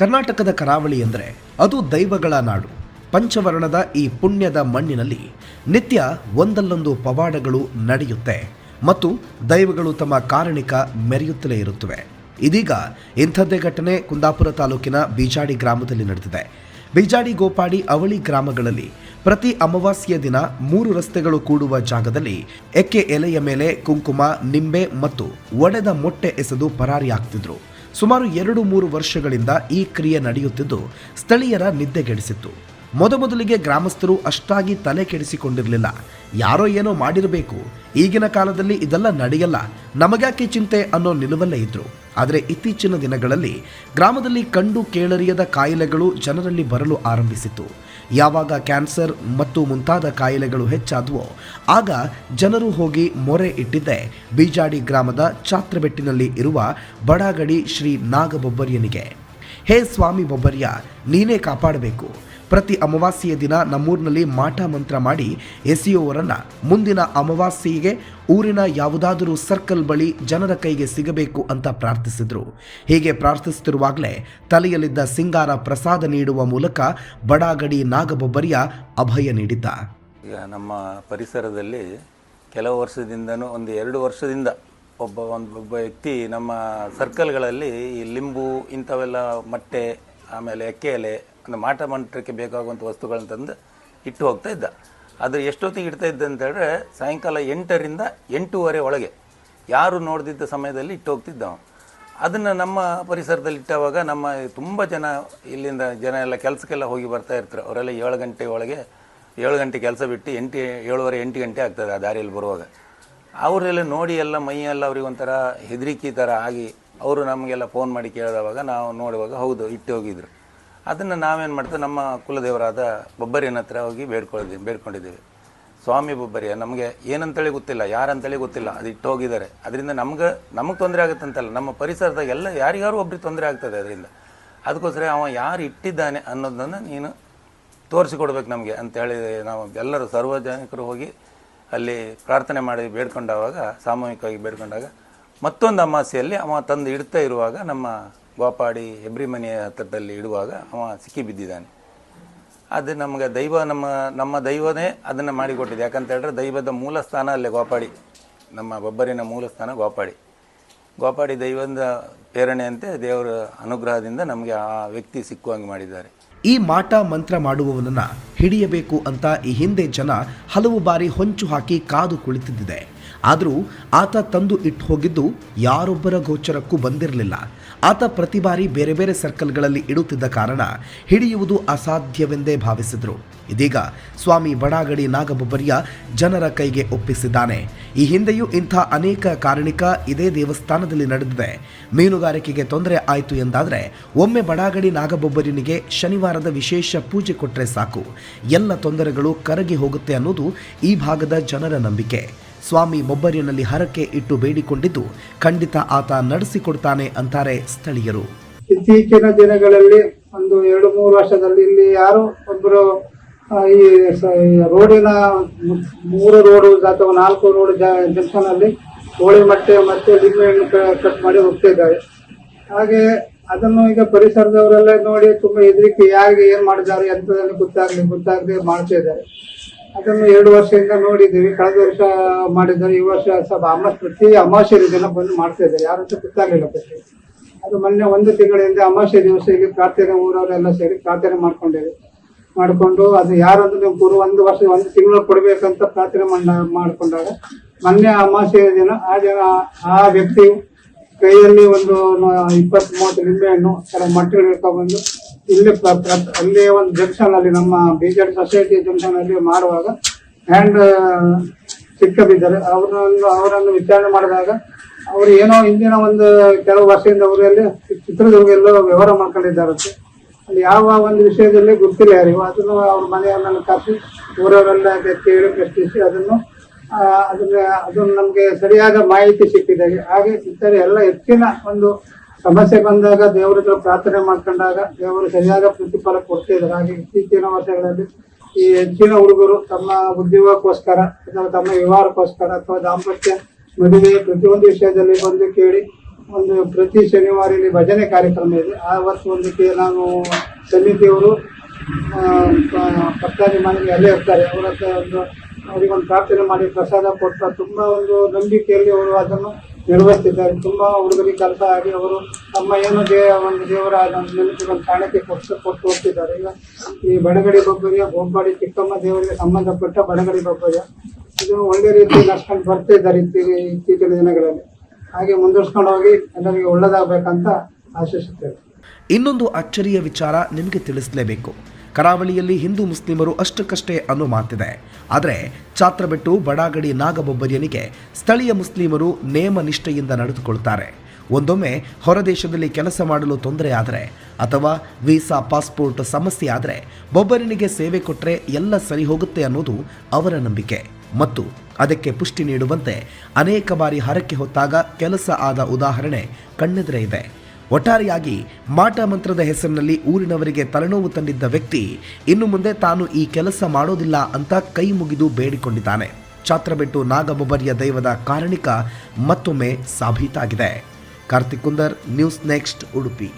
ಕರ್ನಾಟಕದ ಕರಾವಳಿ ಎಂದರೆ ಅದು ದೈವಗಳ ನಾಡು. ಪಂಚವರ್ಣದ ಈ ಪುಣ್ಯದ ಮಣ್ಣಿನಲ್ಲಿ ನಿತ್ಯ ಒಂದಲ್ಲೊಂದು ಪವಾಡಗಳು ನಡೆಯುತ್ತೆ ಮತ್ತು ದೈವಗಳು ತಮ್ಮ ಕಾರಣಿಕ ಮೆರೆಯುತ್ತಲೇ ಇರುತ್ತವೆ. ಇದೀಗ ಇಂಥದ್ದೇ ಘಟನೆ ಕುಂದಾಪುರ ತಾಲೂಕಿನ ಬೀಜಾಡಿ ಗ್ರಾಮದಲ್ಲಿ ನಡೆದಿದೆ. ಬೀಜಾಡಿ ಗೋಪಾಡಿ ಅವಳಿ ಗ್ರಾಮಗಳಲ್ಲಿ ಪ್ರತಿ ಅಮಾವಾಸ್ಯೆಯ ದಿನ ಮೂರು ರಸ್ತೆಗಳು ಕೂಡುವ ಜಾಗದಲ್ಲಿ ಎಕ್ಕೆ ಎಲೆಯ ಮೇಲೆ ಕುಂಕುಮ, ನಿಂಬೆ ಮತ್ತು ಒಡೆದ ಮೊಟ್ಟೆ ಎಸೆದು ಪರಾರಿಯಾಗ್ತಿದ್ರು. ಸುಮಾರು ಎರಡು ಮೂರು ವರ್ಷಗಳಿಂದ ಈ ಕ್ರಿಯೆ ನಡೆಯುತ್ತಿದ್ದು ಸ್ಥಳೀಯರ ನಿದ್ದೆಗೆಡಿಸಿತ್ತು ಮೊದಮೊದಲಿಗೆ ಗ್ರಾಮಸ್ಥರು ಅಷ್ಟಾಗಿ ತಲೆ ಕೆಡಿಸಿಕೊಂಡಿರಲಿಲ್ಲ. ಯಾರೋ ಏನೋ ಮಾಡಿರಬೇಕು. ಈಗಿನ ಕಾಲದಲ್ಲಿ ಇದೆಲ್ಲ ನಡೆಯಲ್ಲ. ನಮಗ್ಯಾಕೆ ಚಿಂತೆ ಅನ್ನೋ ನಿಲುವಲ್ಲೇ ಇದ್ರು. ಆದರೆ ಇತ್ತೀಚಿನ ದಿನಗಳಲ್ಲಿ ಗ್ರಾಮದಲ್ಲಿ ಕಂಡು ಕೇಳರಿಯದ ಕಾಯಿಲೆಗಳು ಜನರಲ್ಲಿ ಬರಲು ಆರಂಭಿಸಿತು ಯಾವಾಗ ಕ್ಯಾನ್ಸರ್ ಮತ್ತು ಮುಂತಾದ ಕಾಯಿಲೆಗಳು ಹೆಚ್ಚಾದವೋ, ಆಗ ಜನರು ಹೋಗಿ ಮೊರೆ ಇಟ್ಟಿದ್ದೆ. ಬೀಜಾಡಿ ಗ್ರಾಮದ ಚಾತ್ರಬೆಟ್ಟಿನಲ್ಲಿ ಇರುವ ಬಡಾಗಡಿ ಶ್ರೀ ನಾಗಬೊಬ್ಬರ್ಯನಿಗೆ. ಹೇ ಸ್ವಾಮಿ ಬೊಬ್ಬರ್ಯ, ನೀನೇ ಕಾಪಾಡಬೇಕು. ಪ್ರತಿ ಅಮಾವಾಸ್ಯೆಯ ದಿನ ನಮ್ಮೂರಿನಲ್ಲಿ ಮಾಟ ಮಂತ್ರ ಮಾಡಿ ಎಸೆಯುವವರನ್ನ ಮುಂದಿನ ಅಮಾವಾಸ್ಯೆಗೆ ಊರಿನ ಯಾವುದಾದರೂ ಸರ್ಕಲ್ ಬಳಿ ಜನರ ಕೈಗೆ ಸಿಗಬೇಕು ಅಂತ ಪ್ರಾರ್ಥಿಸಿದರು. ಹೀಗೆ ಪ್ರಾರ್ಥಿಸುತ್ತಿರುವಾಗಲೇ ತಲೆಯಲ್ಲಿದ್ದ ಸಿಂಗಾರ ಪ್ರಸಾದ ನೀಡುವ ಮೂಲಕ ಬಡಾಗಡಿ ನಾಗಬೊಬ್ಬರಿಯ ಅಭಯ ನೀಡಿದ್ದ. ಈಗ ನಮ್ಮ ಪರಿಸರದಲ್ಲಿ ಕೆಲವು ವರ್ಷದಿಂದನೂ ಒಂದು ಎರಡು ವರ್ಷದಿಂದ ಒಬ್ಬ ಒಂದು ಒಬ್ಬ ವ್ಯಕ್ತಿ ನಮ್ಮ ಸರ್ಕಲ್ಗಳಲ್ಲಿ ಈ ಲಿಂಬು ಇಂಥವೆಲ್ಲ, ಮೊಟ್ಟೆ, ಆಮೇಲೆ ಎಲೆ ಒಂದು ಮಾಟ ಮಂಟಕ್ಕೆ ಬೇಕಾಗುವಂಥ ವಸ್ತುಗಳನ್ನ ತಂದು ಇಟ್ಟು ಹೋಗ್ತಾ ಇದ್ದ. ಅದು ಎಷ್ಟೊತ್ತಿಗೆ ಇಡ್ತಾ ಇದ್ದ ಅಂತ ಹೇಳಿದ್ರೆ ಸಾಯಂಕಾಲ ಎಂಟರಿಂದ ಎಂಟೂವರೆ ಒಳಗೆ ಯಾರು ನೋಡ್ದಿದ್ದ ಸಮಯದಲ್ಲಿ ಇಟ್ಟು ಹೋಗ್ತಿದ್ದ ಅವನು. ಅದನ್ನು ನಮ್ಮ ಪರಿಸರದಲ್ಲಿ ಇಟ್ಟವಾಗ ನಮ್ಮ ತುಂಬ ಜನ ಇಲ್ಲಿಂದ ಜನ ಎಲ್ಲ ಕೆಲಸಕ್ಕೆಲ್ಲ ಹೋಗಿ ಬರ್ತಾ ಇರ್ತಾರೆ. ಅವರೆಲ್ಲ ಏಳು ಗಂಟೆ ಒಳಗೆ ಏಳು ಗಂಟೆ ಕೆಲಸ ಬಿಟ್ಟು ಎಂಟು, ಏಳುವರೆ, ಎಂಟು ಗಂಟೆ ಆಗ್ತದೆ ಆ ದಾರಿಯಲ್ಲಿ ಬರುವಾಗ. ಅವರೆಲ್ಲ ನೋಡಿ ಎಲ್ಲ ಮೈಯೆಲ್ಲ ಅವ್ರಿಗೆ ಒಂಥರ ಹೆದರಿಕೆ ಥರ ಆಗಿ ಅವರು ನಮಗೆಲ್ಲ ಫೋನ್ ಮಾಡಿ ಕೇಳಿದವಾಗ ನಾವು ನೋಡುವಾಗ ಹೌದು, ಇಟ್ಟು ಹೋಗಿದ್ರು. ಅದನ್ನು ನಾವೇನು ಮಾಡ್ತೇವೆ ನಮ್ಮ ಕುಲದೇವರಾದ ಬೊಬ್ಬರಿಯನ ಹತ್ರ ಹೋಗಿ ಬೇಡ್ಕೊಳ್ತೀವಿ ಬೇಡ್ಕೊಂಡಿದ್ದೀವಿ. ಸ್ವಾಮಿ ಬೊಬ್ಬರಿಯ, ನಮಗೆ ಏನಂತೇಳಿ ಗೊತ್ತಿಲ್ಲ, ಯಾರಂತೇಳಿ ಗೊತ್ತಿಲ್ಲ, ಅದು ಇಟ್ಟು ಹೋಗಿದ್ದಾರೆ ಅದರಿಂದ ನಮ್ಗೆ, ನಮಗೆ ತೊಂದರೆ ಆಗುತ್ತಂತಲ್ಲ, ನಮ್ಮ ಪರಿಸರದಾಗ ಎಲ್ಲ, ಯಾರಿಗಾರು ಒಬ್ರಿಗೆ ತೊಂದರೆ ಆಗ್ತದೆ ಅದರಿಂದ. ಅದಕ್ಕೋಸ್ಕರ ಅವ ಯಾರು ಇಟ್ಟಿದ್ದಾನೆ ಅನ್ನೋದನ್ನು ನೀನು ತೋರಿಸಿಕೊಡ್ಬೇಕು ನಮಗೆ ಅಂತೇಳಿ ನಾವು ಎಲ್ಲರೂ ಸಾರ್ವಜನಿಕರು ಹೋಗಿ ಅಲ್ಲಿ ಪ್ರಾರ್ಥನೆ ಮಾಡಿ ಬೇಡ್ಕೊಂಡಾಗ ಸಾಮೂಹಿಕವಾಗಿ ಬೇಡ್ಕೊಂಡಾಗ ಮತ್ತೊಂದು ಅಮಾಸೆಯಲ್ಲಿ ಅವ ತಂದು ಇಡ್ತಾ ಇರುವಾಗ ನಮ್ಮ ಗೋಪಾಡಿ ಹೆಬ್ರಿ ಮನೆಯ ಹತ್ತಿರದಲ್ಲಿ ಇಡುವಾಗ ಅವ ಸಿಕ್ಕಿ ಬಿದ್ದಿದ್ದಾನೆ. ಅದು ನಮಗೆ ದೈವ ನಮ್ಮ ನಮ್ಮ ದೈವನೇ ಅದನ್ನು ಮಾಡಿಕೊಟ್ಟಿದೆ. ಯಾಕಂತ ಹೇಳಿದ್ರೆ ದೈವದ ಮೂಲ ಸ್ಥಾನ ಅಲ್ಲೇ ಗೋಪಾಡಿ. ನಮ್ಮ ಬೊಬ್ಬರಿನ ಮೂಲ ಸ್ಥಾನ ಗೋಪಾಡಿ. ಗೋಪಾಡಿ ದೈವದ ಪ್ರೇರಣೆಯಂತೆ ದೇವರ ಅನುಗ್ರಹದಿಂದ ನಮಗೆ ಆ ವ್ಯಕ್ತಿ ಸಿಕ್ಕುವಂಗೆ ಮಾಡಿದ್ದಾರೆ. ಈ ಮಾಟ ಮಂತ್ರ ಮಾಡುವವನನ್ನು ಹಿಡಿಯಬೇಕು ಅಂತ ಈ ಹಿಂದೆ ಜನ ಹಲವು ಬಾರಿ ಹೊಂಚು ಹಾಕಿ ಕಾದು ಕುಳಿತಿದ್ದಿದೆ. ಆದರೂ ಆತ ತಂದು ಇಟ್ಟು ಹೋಗಿದ್ದು ಯಾರೊಬ್ಬರ ಗೋಚರಕ್ಕೂ ಬಂದಿರಲಿಲ್ಲ. ಆತ ಪ್ರತಿ ಬಾರಿ ಬೇರೆ ಬೇರೆ ಸರ್ಕಲ್ಗಳಲ್ಲಿ ಇಡುತ್ತಿದ್ದ ಕಾರಣ ಹಿಡಿಯುವುದು ಅಸಾಧ್ಯವೆಂದೇ ಭಾವಿಸಿದರು. ಇದೀಗ ಸ್ವಾಮಿ ಬಡಾಗಡಿ ನಾಗಬೊಬ್ಬರಿಯ ಜನರ ಕೈಗೆ ಒಪ್ಪಿಸಿದ್ದಾನೆ. ಈ ಹಿಂದೆಯೂ ಇಂಥ ಅನೇಕ ಕಾರಣಿಕ ಇದೇ ದೇವಸ್ಥಾನದಲ್ಲಿ ನಡೆದಿದೆ. ಮೀನುಗಾರಿಕೆಗೆ ತೊಂದರೆ ಆಯಿತು ಎಂದಾದರೆ ಒಮ್ಮೆ ಬಡಾಗಡಿ ನಾಗಬೊಬ್ಬರಿನಿಗೆ ಶನಿವಾರದ ವಿಶೇಷ ಪೂಜೆ ಕೊಟ್ಟರೆ ಸಾಕು. ಎಲ್ಲ ತೊಂದರೆಗಳು ಕರಗಿ ಹೋಗುತ್ತೆ ಅನ್ನೋದು ಈ ಭಾಗದ ಜನರ ನಂಬಿಕೆ. ಸ್ವಾಮಿ ಬೊಬ್ಬರಿನಲ್ಲಿ ಹರಕೆ ಇಟ್ಟು ಬೇಡಿಕೊಂಡಿದ್ದು, ಖಂಡಿತ ಆತ ನಡೆಸಿಕೊಡ್ತಾನೆ ಅಂತಾರೆ ಸ್ಥಳೀಯರು. ಇತ್ತೀಚಿನ ದಿನಗಳಲ್ಲಿ ಒಂದು ಎರಡು ಮೂರು ವರ್ಷದಲ್ಲಿ ಇಲ್ಲಿ ಯಾರು ಒಬ್ಬರು ಈ ರೋಡಿನ ಮೂರು ರೋಡು ಅಥವಾ ನಾಲ್ಕು ರೋಡ್ ಜಂಕ್ಷನಲ್ಲಿ ಹೋಳಿ ಮಟ್ಟೆ ಮತ್ತೆ ಲಿಂಬೆಹಣ್ಣು ಕಟ್ ಮಾಡಿ ಹೋಗ್ತಾ ಇದ್ದಾರೆ ಹಾಗೆ ಅದನ್ನು ಈಗ ಪರಿಸರದವರೆಲ್ಲ ನೋಡಿ ತುಂಬಾ ಹೆದರಿಕೆ ಯಾರಿಗೆ ಏನ್ ಮಾಡಿದ್ದಾರೆ ಎಂತದಲ್ಲಿ ಗೊತ್ತಾಗ್ಲಿ, ಗೊತ್ತಾಗದೆ ಮಾಡ್ತಾ ಇದ್ದಾರೆ ಅದನ್ನು ಎರಡು ವರ್ಷದಿಂದ ನೋಡಿದ್ದೀವಿ. ಕಳೆದ ವರ್ಷ ಮಾಡಿದ್ದಾರೆ. ಈ ವರ್ಷ ಸ್ವಲ್ಪ ಅಮಾಸ್, ಪ್ರತಿ ಅಮಾವಾಸ್ಯೆ ದಿನ ಬಂದು ಮಾಡ್ತಾ ಇದ್ದಾರೆ. ಯಾರು ಅಂತ ಗೊತ್ತಾಗ್ಲಿಲ್ಲ ಪ್ರತಿ. ಅದು ಮೊನ್ನೆ ಒಂದು ತಿಂಗಳಿಂದ ಅಮಾವಾಸ್ಯೆ ದಿವಸ ಇಲ್ಲಿ ಪ್ರಾರ್ಥನೆ ಊರವರೆಲ್ಲ ಸೇರಿ ಪ್ರಾರ್ಥನೆ ಮಾಡ್ಕೊಂಡೇವೆ ಮಾಡಿಕೊಂಡು ಅದು ಯಾರಂದ್ರೆ ನೀವು ಗುರು ಒಂದು ವರ್ಷ, ಒಂದು ತಿಂಗಳು ಕೊಡಬೇಕಂತ ಪ್ರಾರ್ಥನೆ ಮಾಡ ಮಾಡ್ಕೊಂಡಾಗ ಮೊನ್ನೆ ಅಮಾಸೆ ದಿನ ಆ ಜನ ಆ ವ್ಯಕ್ತಿ ಕೈಯಲ್ಲಿ ಒಂದು ಇಪ್ಪತ್ತು ಮೂವತ್ತು ನಿಂಬೆಹಣ್ಣು ಕೆಲವು ಮೊಟ್ಟೆಗಳು ಹಿಡ್ಕೊಂಡ್ಬಂದು ಇಲ್ಲಿ ಅಲ್ಲಿ ಒಂದು ಜಂಕ್ಷನ್ ಅಲ್ಲಿ ನಮ್ಮ ಬಿಜೆಡಿ ಸೊಸೈಟಿ ಜಂಕ್ಷನ್ ಅಲ್ಲಿ ಮಾಡುವಾಗ ಹ್ಯಾಂಡ್ ಸಿಕ್ಕ ಬಿದ್ದಾರೆ ಅವರನ್ನು ಅವರನ್ನು ವಿಚಾರಣೆ ಮಾಡಿದಾಗ ಅವರು ಏನೋ ಹಿಂದಿನ ಒಂದು ಕೆಲವು ವರ್ಷದಿಂದ ಅವರಲ್ಲಿ ಚಿತ್ರದುರ್ಗ ಎಲ್ಲ ವ್ಯವಹಾರ ಮಾಡ್ಕೊಂಡಿದ್ದಾರೆ ಅಲ್ಲಿ ಯಾವ ಒಂದು ವಿಷಯದಲ್ಲಿ ಗೊತ್ತಿಲ್ಲ ಯಾರಿಗೂ. ಅದನ್ನು ಅವ್ರ ಮನೆಯವರನ್ನು ಕಾಸಿ ಊರವರೆಲ್ಲ ಕೇಳಿ ಪ್ರಶ್ನಿಸಿ ಅದನ್ನು ಅದನ್ನ ಅದನ್ನು ನಮಗೆ ಸರಿಯಾದ ಮಾಹಿತಿ ಸಿಕ್ಕಿದೆ. ಹಾಗೆ ಇತರ ಎಲ್ಲ ಹೆಚ್ಚಿನ ಒಂದು ಸಮಸ್ಯೆ ಬಂದಾಗ ದೇವರ ಹತ್ರ ಪ್ರಾರ್ಥನೆ ಮಾಡ್ಕೊಂಡಾಗ ದೇವರು ಸರಿಯಾದ ಪ್ರತಿಫಲ ಕೊಡ್ತಾ ಇದ್ದಾರೆ. ಹಾಗೆ ಇತ್ತೀಚಿನ ವರ್ಷಗಳಲ್ಲಿ ಈ ಹೆಚ್ಚಿನ ಹುಡುಗರು ತಮ್ಮ ಉದ್ಯೋಗಕ್ಕೋಸ್ಕರ ಅಥವಾ ತಮ್ಮ ವ್ಯವಹಾರಕ್ಕೋಸ್ಕರ ಅಥವಾ ದಾಂಪತ್ಯ ಮದುವೆ ಪ್ರತಿಯೊಂದು ವಿಷಯದಲ್ಲಿ ಬಂದು ಕೇಳಿ ಒಂದು ಪ್ರತಿ ಶನಿವಾರ ಇಲ್ಲಿ ಭಜನೆ ಕಾರ್ಯಕ್ರಮ ಇದೆ. ಆ ವರ್ಷ ಒಂದಕ್ಕೆ ನಾನು ಸಮಿತಿಯವರು ಮನೆಗೆ ಅಲ್ಲೇ ಇರ್ತಾರೆ. ಅವರ ಒಂದು ಅವರಿಗೊಂದು ಪ್ರಾರ್ಥನೆ ಮಾಡಿ ಪ್ರಸಾದ ಕೊಡ್ತಾ ತುಂಬ ಒಂದು ನಂಬಿಕೆಯಲ್ಲಿ ಅವರು ಅದನ್ನು ನಿರ್ವಹಿಸ್ತಿದ್ದಾರೆ ತುಂಬ ಹುಡುಗರಿಗೆ ಕೆಲಸ ಆಗಿ ಅವರು ತಮ್ಮ ಏನು ದೇ ಒಂದು ದೇವರ ನೆನಪಿಗೆ ಒಂದು ಕಾಣಿಕೆ ಕೊಟ್ಟು ಕೊಟ್ಟು ಹೋಗ್ತಿದ್ದಾರೆ. ಈಗ ಈ ಬಡಗಡಿ ಬೊಬ್ಬರಿಯ ಗೋಪಾಡಿ ಚಿಕ್ಕಮ್ಮ ದೇವರಿಗೆ ಸಂಬಂಧಪಟ್ಟ ಬಡಗಡಿ ಬೊಬ್ಬರಿಯ ಇದು ಒಳ್ಳೆ ರೀತಿ ನಡ್ಸ್ಕೊಂಡು ಬರ್ತಾ ಇದ್ದಾರೆ ಇತ್ತೀಚೆ ಇತ್ತೀಚಿನ ದಿನಗಳಲ್ಲಿ. ಹಾಗೆ ಮುಂದುವರ್ಸ್ಕೊಂಡು ಹೋಗಿ ಎಲ್ಲರಿಗೆ ಒಳ್ಳೇದಾಗಬೇಕಂತ ಆಶಿಸುತ್ತೇವೆ ಇನ್ನೊಂದು ಅಚ್ಚರಿಯ ವಿಚಾರ ನಿಮಗೆ ತಿಳಿಸಲೇಬೇಕು. ಕರಾವಳಿಯಲ್ಲಿ ಹಿಂದೂ ಮುಸ್ಲಿಮರು ಅಷ್ಟಕ್ಕಷ್ಟೇ ಅನ್ನೋ ಮಾತಿದೆ ಆದರೆ ಚಾತ್ರಬೆಟ್ಟು ಬಡಾಗಡಿ ನಾಗಬೊಬ್ಬರಿಯನಿಗೆ ಸ್ಥಳೀಯ ಮುಸ್ಲಿಮರು ನೇಮ ನಿಷ್ಠೆಯಿಂದ ನಡೆದುಕೊಳ್ತಾರೆ ಒಂದೊಮ್ಮೆ ಹೊರದೇಶದಲ್ಲಿ ಕೆಲಸ ಮಾಡಲು ತೊಂದರೆ ಆದರೆ ಅಥವಾ ವೀಸಾ, ಪಾಸ್ಪೋರ್ಟ್ ಸಮಸ್ಯೆ ಆದರೆ ಬೊಬ್ಬರಿನಿಗೆ ಸೇವೆ ಕೊಟ್ಟರೆ ಎಲ್ಲ ಸರಿ ಹೋಗುತ್ತೆ ಅನ್ನೋದು ಅವರ ನಂಬಿಕೆ. ಮತ್ತು ಅದಕ್ಕೆ ಪುಷ್ಟಿ ನೀಡುವಂತೆ ಅನೇಕ ಬಾರಿ ಹರಕೆ ಹೊತ್ತಾಗ ಕೆಲಸ ಆದ ಉದಾಹರಣೆ ಕಣ್ಣೆದುರೇ ಇದೆ. ಒಟ್ಟಾರೆಯಾಗಿ ಮಾಟ ಮಂತ್ರದ ಹೆಸರಿನಲ್ಲಿ ಊರಿನವರಿಗೆ ತಲೆನೋವು ತಂದಿದ್ದ ವ್ಯಕ್ತಿ ಇನ್ನು ಮುಂದೆ ತಾನು ಈ ಕೆಲಸ ಮಾಡೋದಿಲ್ಲ ಅಂತ ಕೈ ಮುಗಿದು ಬೇಡಿಕೊಂಡಿದ್ದಾನೆ. ಛಾತ್ರಬೆಟ್ಟು ನಾಗಬೊಬ್ಬರಿಯ ದೈವದ ಕಾರಣಿಕ ಮತ್ತೊಮ್ಮೆ ಸಾಬೀತಾಗಿದೆ. Karthik Kunder, news next, Udupi.